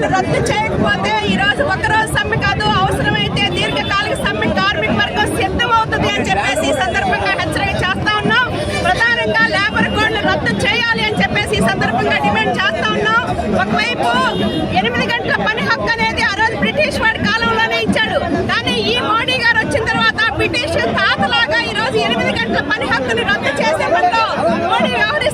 కోడ్లు రద్దు చేయకపోతే ఈ రోజు ఒక రోజు సమ్మె కాదు అవసరమైతే దీర్ఘకాలిక సమ్మె కార్మిక వర్గం సిద్ధమవుతుంది అని చెప్పేసి ఈ సందర్భంగా హెచ్చరిక చేస్తా ఉన్నాం. ప్రధానంగా లేబర్ కోడ్లు రద్దు చేయాలి అని చెప్పేసి ఈ సందర్భంగా డిమాండ్ చేస్తా ఉన్నాం. ఒకవైపు ఎనిమిది గంటల పని హక్కు అనేది ఆ రోజు బ్రిటిష్ వాడి కాలంలోనే ఇచ్చాడు. కానీ ఈ మోడీ గారు వచ్చిన తర్వాత బ్రిటిష్ తాతలాగా ఈ రోజు ఎనిమిది గంటల పని హక్కుని రద్దు చేసే మోడీ వ్యవహరిస్తా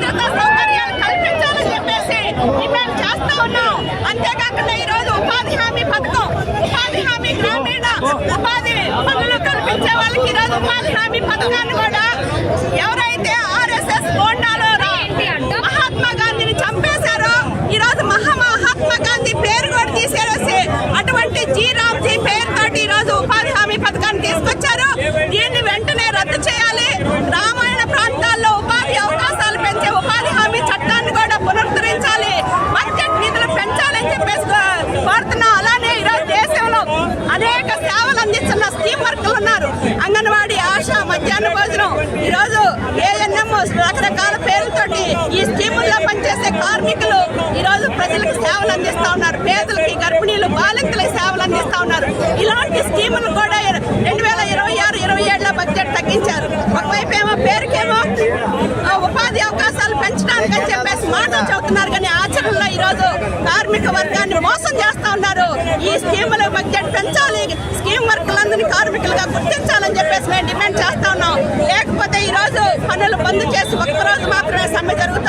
భద్రతా సౌకర్యాలు కల్పించాలని చెప్పేసి డిమాండ్ చేస్తా ఉన్నాం. అంతేకాకుండా ఈ రోజు ఉపాధి హామీ పథకం ఉపాధి హామీ గ్రామీణ ఉపాధి పనులు కల్పించే వాళ్ళకి ఈ రోజు ఉపాధి హామీ పథకాన్ని కూడా సేవలు అందిస్తున్న స్టీమ్ వర్కర్లు ఉన్నారు. అంగన్వాడీ ఆశ మధ్యాహ్న భోజనం. ఈరోజు ఏఎన్ఎం రకరకాల పేర్లతోటి ఈ స్కీముల్లో పనిచేసే కార్మికులు ఈరోజు ప్రజలకు సేవలు అందిస్తా ఉన్నారు. పేదలకి గర్భిణీలు బాలింతలకు సేవలు అందిస్తా ఉన్నారు. ఇలాంటి స్కీములు కూడా ఉన్నారు ఈ స్కీముల మధ్య పెంచాలి. స్కీమ్ వర్కులందరినీ కార్మికులుగా గుర్తించాలని చెప్పేసి మేము డిమాండ్ చేస్తా ఉన్నాం. లేకపోతే ఈ రోజు పనులు బంద్ చేసి ఒక్క రోజు మాత్రమే సమ్మె జరుగుతుంది.